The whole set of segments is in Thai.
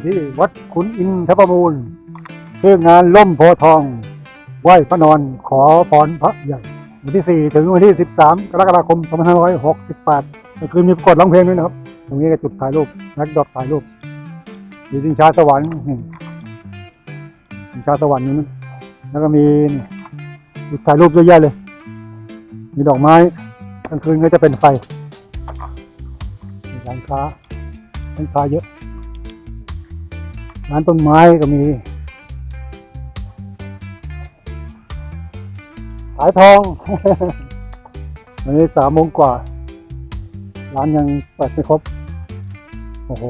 อยู่ที่วัดขุนอินทประมูลเพื่องานล่มโพทองไหว้พระนอนขอพรพระใหญ่วันที่ 4 ถึงวันที่ 13 กรกฎาคม 2568ก็คือมีประกวดร้องเพลงด้วยนะครับ ตรงนี้ก็จุดถ่ายรูปนักดอกถ่ายรูปมีสิงชาสวรรค์นี่สิงชาสวรรค์อยู่นั่นแล้วก็มีจุดถ่ายรูปเยอะแยะเลย มีดอกไม้กลางคืนก็จะเป็นไฟมีร้านค้าร้านค้าเยอะ ร้านต้นไม้ก็มีขายทองวันนี้สามโมงกว่า ร้านยังเปิดไม่ครบ โอ้โห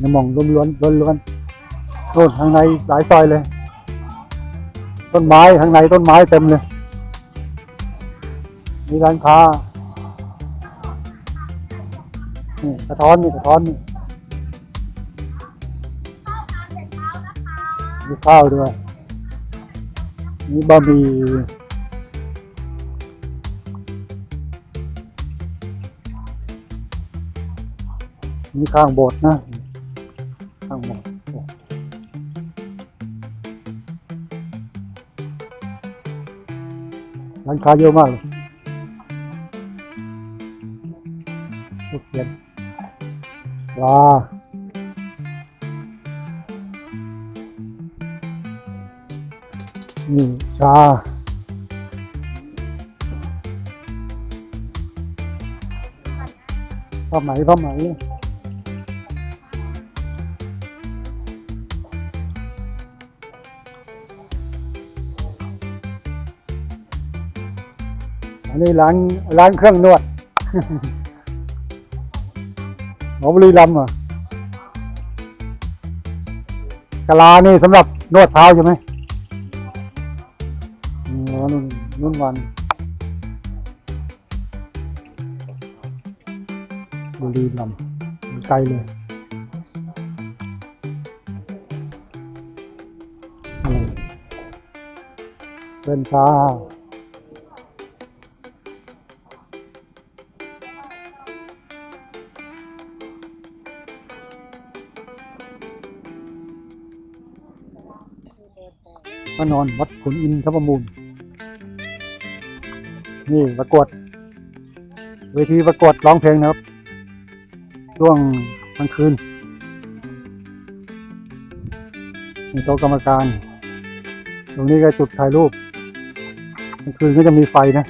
น้ำมองล้วนล้วนล้วนล้วนๆโน่นข้างในหลายซอยเลย ต้นไม้ข้างในต้นไม้เต็มเลย มีร้านค้านี่กระท้อนนี่กระท้อนนี่ มีข้าวด้วยมีบะหมี่มีข้างโบสถ์นะ ข้างโบสถ์ร้านค้าเยอะมากเลยทุกเย็นปลา นี่ชาผ้าไหมผ้าไหมอันนี้ร้านร้านเครื่องนวดหมอบุรีรัมย์อะกะลานี่สำหรับนวดเท้าใช่ไหม วัน บุรีรัมย์อยู่ไกล้เลยเป็นตาพระนอนวัดขุนอินทรประมูล นี่ประกวดเวทีประกวดร้องเพลงนะครับ ช่วงกลางคืนมีโต๊ะกรรมการ ตรงนี้ก็จุดถ่ายรูปกลางคืนก็จะมีไฟนะ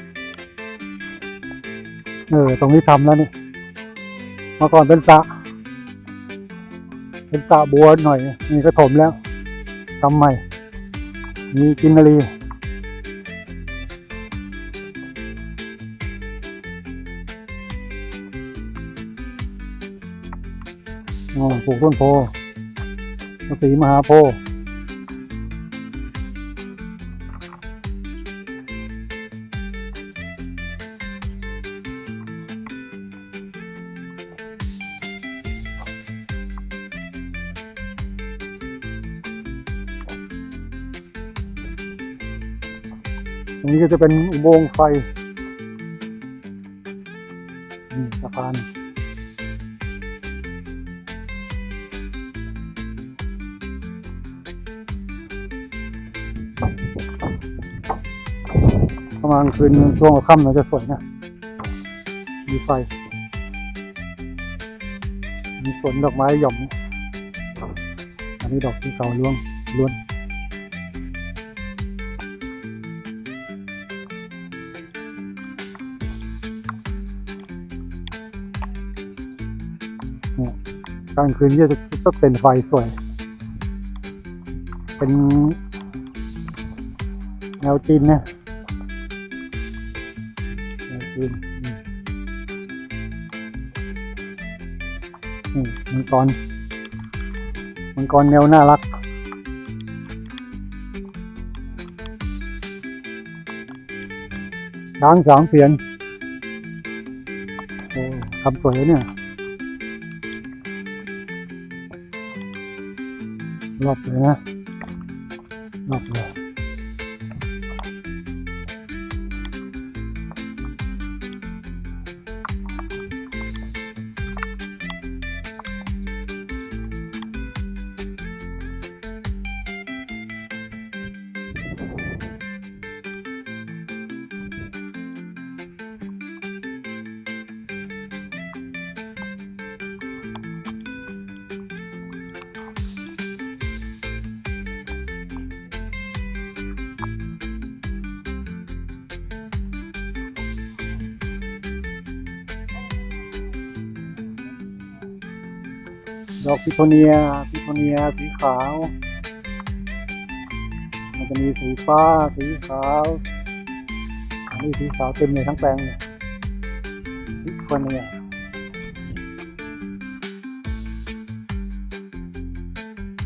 เออ ตรงนี้ทำแล้วนี่มื่อก่อนเป็นสระเป็นสระบัวหน่อย นี่ก็ถมแล้วทำใหม่ มีกินนารี ปลูกต้นโพภาษีมหาโพตรงนี้ก็จะเป็นอุโมงค์ไฟสะพาน ประมาณคืนช่วงค่ำเราจะสวยนะมีไฟ มีสวนดอกไม้หย่อม อันนี้ดอกที่เขาล้วนล้วนเนี่ยกลางคืนก็จะต้องเป็นไฟสวย เป็นแนวจีนนะ แนวจีนมังกร มังกรแนวน่ารัก ช้างสามเสียนโอ้ทำสวยเนี่ย รอบเลยนะ รอบเลย ดอกพิโทเนียพิโทเนียสีขาว มันจะมีสีฟ้า สีขาวอันนี้สีขาวเต็มเลยทั้งแปลงเนี่ยพิโทเนีย